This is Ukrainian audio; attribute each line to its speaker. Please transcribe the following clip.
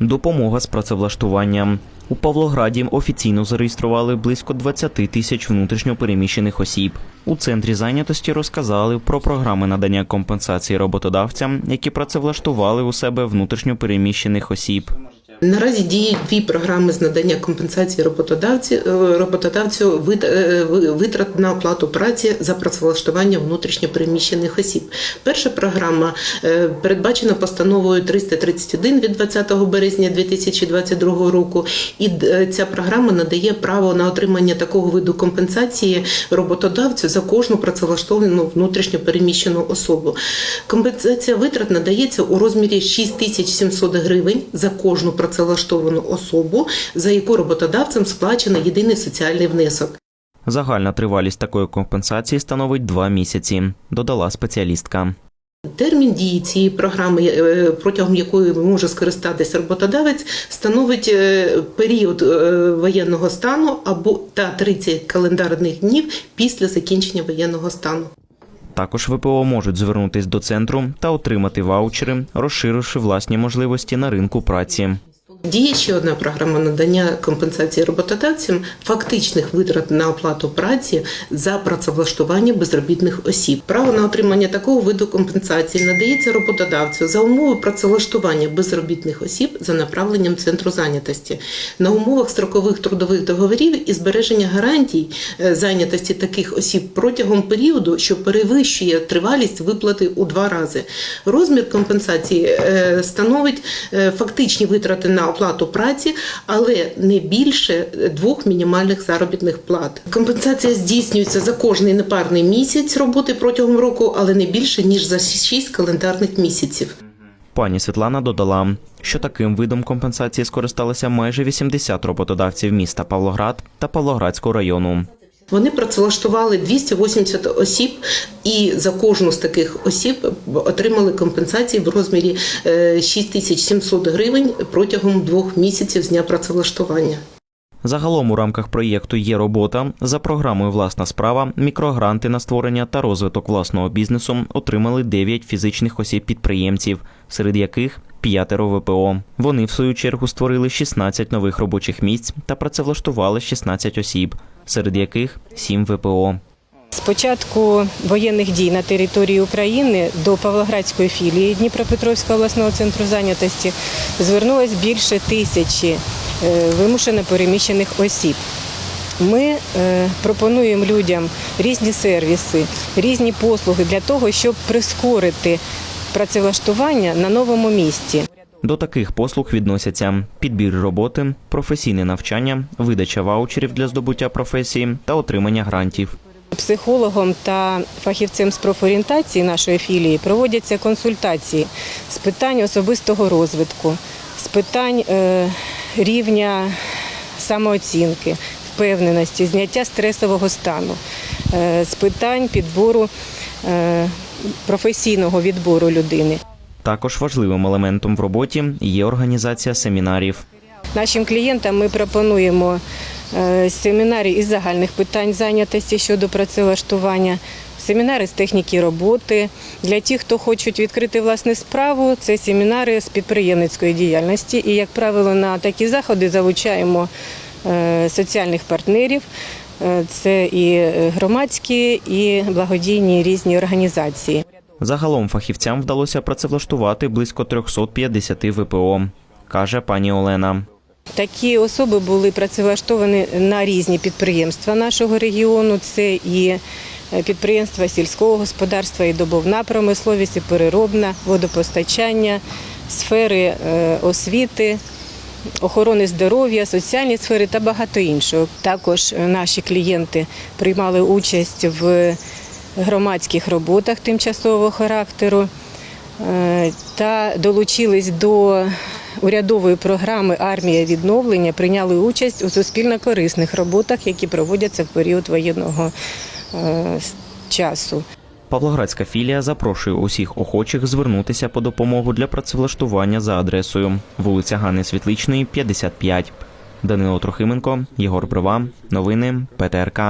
Speaker 1: Допомога з працевлаштуванням. У Павлограді офіційно зареєстрували близько 20 тисяч внутрішньопереміщених осіб. У центрі зайнятості розказали про програми надання компенсації роботодавцям, які працевлаштували у себе внутрішньопереміщених осіб.
Speaker 2: Наразі діють дві програми з надання компенсації е, роботодавцю вит- е, витрат на оплату праці за працевлаштування внутрішньопереміщених осіб. Перша програма е, передбачена постановою 331 від 20 березня 2022 року, і ця програма надає право на отримання такого виду компенсації роботодавцю за кожну працевлаштовану внутрішньопереміщену особу. Компенсація витрат надається у розмірі 6700 гривень за кожну працевлаштовану особу, за яку роботодавцем сплачено єдиний соціальний внесок.
Speaker 1: Загальна тривалість такої компенсації становить два місяці, додала спеціалістка.
Speaker 2: Термін дії цієї програми, е, протягом якої може скористатися роботодавець, становить е, період е, воєнного стану або та 30 календарних днів після закінчення воєнного стану.
Speaker 1: Також ВПО можуть звернутись до центру та отримати ваучери, розширивши власні можливості на ринку праці.
Speaker 2: Діє ще одна програма надання компенсації роботодавцям фактичних витрат на оплату праці за працевлаштування безробітних осіб. Право на отримання такого виду компенсації надається роботодавцю за умови працевлаштування безробітних осіб за направленням центру зайнятості на умовах строкових трудових договорів і збереження гарантій е, зайнятості таких осіб протягом періоду, що перевищує тривалість виплати у два рази. Розмір компенсації е, становить е, фактичні витрати на оплату праці, але не більше двох мінімальних заробітних плат. Компенсація здійснюється за кожний непарний місяць роботи протягом року, але не більше ніж за 6 календарних місяців.
Speaker 1: Пані Світлана додала, що таким видом компенсації скористалися майже 80 роботодавців міста Павлоград та Павлоградського району.
Speaker 2: Вони працевлаштували 280 осіб, і за кожну з таких осіб отримали компенсації в розмірі е, 6700 гривень протягом двох місяців з дня працевлаштування.
Speaker 1: Загалом у рамках проєкту є робота за програмою Власна справа, мікрогранти на створення та розвиток власного бізнесу отримали 9 фізичних осіб-підприємців, серед яких п'ятеро ВПО. Вони в свою чергу створили 16 нових робочих місць та працевлаштували 16 осіб, серед яких 7 ВПО.
Speaker 3: З початку воєнних дій на території України до Павлоградської філії Дніпропетровського обласного центру зайнятості звернулось більше тисячі е, вимушено переміщених осіб. Ми е, пропонуємо людям різні сервіси, різні послуги для того, щоб прискорити працевлаштування на новому місці.
Speaker 1: До таких послуг відносяться підбір роботи, професійне навчання, видача ваучерів для здобуття професії та отримання грантів.
Speaker 3: Психологом та фахівцем з профорієнтації нашої філії проводяться консультації з питань особистого розвитку, з питань е, рівня самооцінки, впевненості, зняття стресового стану, е, з питань підбору е, професійного відбору людини.
Speaker 1: Також важливим елементом в роботі є організація семінарів.
Speaker 3: Нашим клієнтам ми пропонуємо е, семінари із загальних питань зайнятості щодо працевлаштування, семінари з техніки роботи. Для тих, хто хочуть відкрити власну справу, це семінари з підприємницької діяльності. І, як правило, на такі заходи залучаємо е, соціальних партнерів. Е, Це і громадські, і благодійні різні організації.
Speaker 1: Загалом фахівцям вдалося працевлаштувати близько 350 ВПО, каже пані Олена.
Speaker 3: Такі особи були працевлаштовані на різні підприємства нашого регіону. Це і е, підприємства сільського господарства, і добовна промисловість, і переробна, водопостачання, сфери е, освіти, охорони здоров'я, соціальні сфери та багато іншого. Також е, наші клієнти приймали участь в громадських роботах тимчасового характеру е, та долучились до урядової програми Армія відновлення, прийняли участь у суспільно-корисних роботах, які проводяться в період воєнного е, часу.
Speaker 1: Павлоградська філія запрошує усіх охочих звернутися по допомогу для працевлаштування за адресою вулиця Ганни Світличної, 55. Данило Трохименко, Єгор Брова. Новини ПТРК.